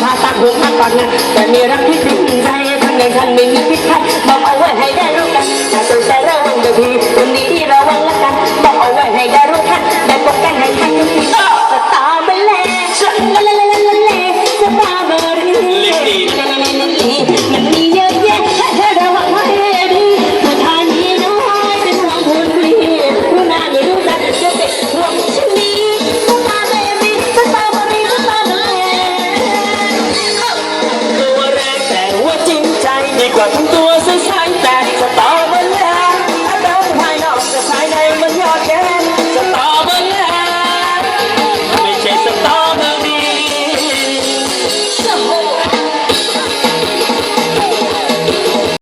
พาตักหัวข้าก่อนนะแต่มีรักที่ถึงใจท่านในท่านไม่มีพิษภัยบอกเอา ดีกว่าทั้งตัว